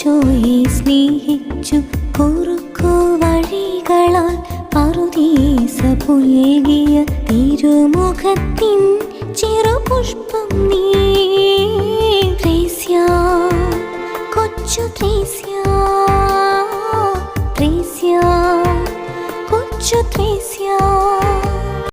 ഈശോയെ സ്നേഹിച്ചു കുറുക്കു വഴികളാൽ പറുതീസ പുലകിയ തിരുമുഖത്തിൻ ചെറുപുഷ്പം നീ. ത്രേസ്യ കൊച്ചു ത്രേസ്യ ത്രേസ്യ കൊച്ചു ത്രേസ്യ.